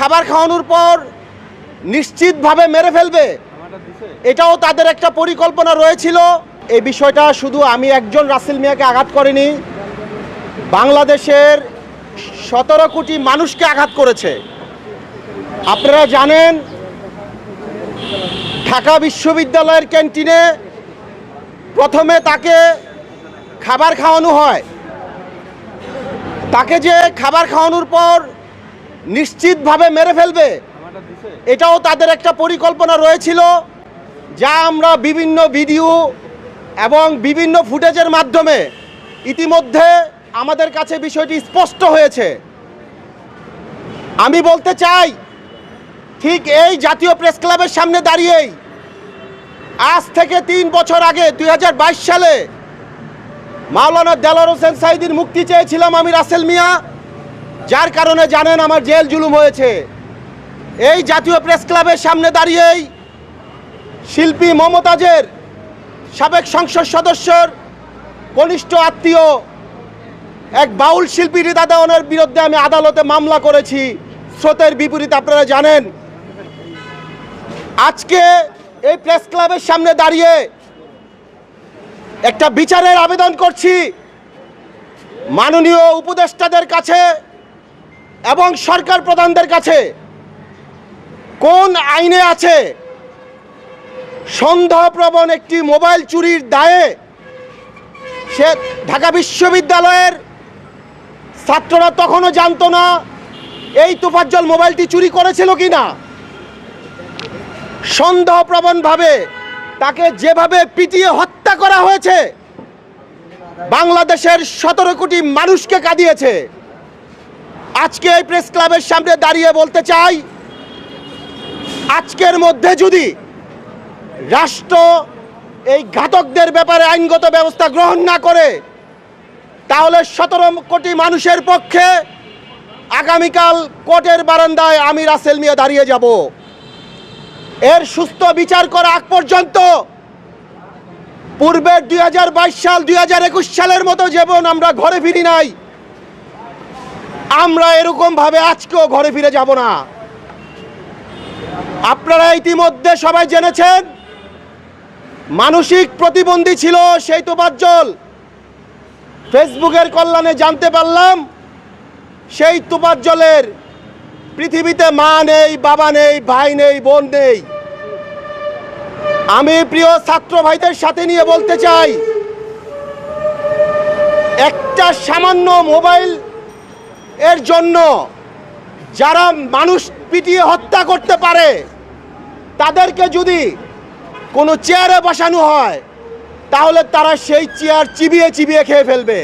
খাবার খাওয়ানোর পর নিশ্চিতভাবে মেরে ফেলবে। এটাও তাদের একটা পরিকল্পনা রয়েছিল। এই বিষয়টা শুধু আমি একজন রাসেল মিয়াকে আঘাত করিনি, বাংলাদেশের সতেরো কোটি মানুষকে আঘাত করেছে। আপনারা জানেন, ঢাকা বিশ্ববিদ্যালয়ের ক্যান্টিনে প্রথমে তাকে খাবার খাওয়ানো হয়। তাকে যে খাবার খাওয়ানোর পর নিশ্চিতভাবে মেরে ফেলবে। এটাও তাদের একটা পরিকল্পনা রয়েছিল, যা আমরা বিভিন্ন ভিডিও এবং বিভিন্ন ফুটেজের মাধ্যমে ইতিমধ্যে আমাদের কাছে বিষয়টি স্পষ্ট হয়েছে। আমি বলতে চাই, ঠিক এই জাতীয় প্রেস ক্লাবের সামনে দাঁড়িয়েই আজ থেকে তিন বছর আগে দুই হাজার বাইশ সালে মাওলানা দেলার হোসেন সাইদির মুক্তি চেয়েছিলাম আমি রাসেল মিয়া। যার কারণে জানেন আমার জেল জুলুম হয়েছে। এই জাতীয় প্রেস ক্লাবের সামনে দাঁড়িয়েই শিল্পী মমতাজের সাবেক সংসদ সদস্যর কনিষ্ঠ আত্মীয় এক বাউল শিল্পী রিদা দেওয়ানের বিরুদ্ধে আমি আদালতে মামলা করেছি। স্রোতের বিপরীত আপনারা জানেন। আজকে এই প্রেস ক্লাবের সামনে দাঁড়িয়ে একটা বিচারের আবেদন করছি। মাননীয় উপদেষ্টাদের কাছে এবং সরকার প্রধানদের কাছে কোন আইনে আছে সন্দেহপ্রবণ একটি মোবাইল চুরির দায়ে সে ঢাকা বিশ্ববিদ্যালয়ের ছাত্ররা তখনও জানতো না এই তোফাজ্জল মোবাইলটি চুরি করেছিল কি না সন্দেহপ্রবণভাবে তাকে যেভাবে পিটিয়ে হত্যা করা হয়েছে, বাংলাদেশের সতেরো কোটি মানুষকে কাঁদিয়েছে। আজকে এই প্রেস ক্লাবের সামনে দাঁড়িয়ে বলতে চাই, আজকের মধ্যে যদি রাষ্ট্র এই ঘাতকদের ব্যাপারে আইনগত ব্যবস্থা গ্রহণ না করে, তাহলে সতেরো কোটি মানুষের পক্ষে আগামীকাল কোর্টের বারান্দায় আমি রাসেল মিয়া দাঁড়িয়ে যাব। এর সুস্থ বিচার করা আগ পর্যন্ত পূর্বের দুই হাজার বাইশ সাল, দুই হাজার একুশ সালের মতো যেমন আমরা ঘরে ফিরি নাই আমরা এরকম ভাবে আজকেও ঘরে ফিরে যাব না। আপনারা ইতিমধ্যে সবাই জেনেছেন, মানসিক প্রতিবন্ধী ছিল সেই তোবাজ্জল ফেসবুকের কল্যাণে জানতে পারলাম, সেই তোবাজ্জলের পৃথিবীতে মা নেই, বাবা নেই, ভাই নেই, বোন নেই। আমি প্রিয় ছাত্র ভাইদের সাথে নিয়ে বলতে চাই, একটা সামান্য মোবাইল এর জন্য যারা মানুষ পিটিয়ে হত্যা করতে পারে, তাদেরকে যদি কোনো চেয়ারে বসানো হয়, তাহলে তারা সেই চেয়ার চিবিয়ে চিবিয়ে খেয়ে ফেলবে।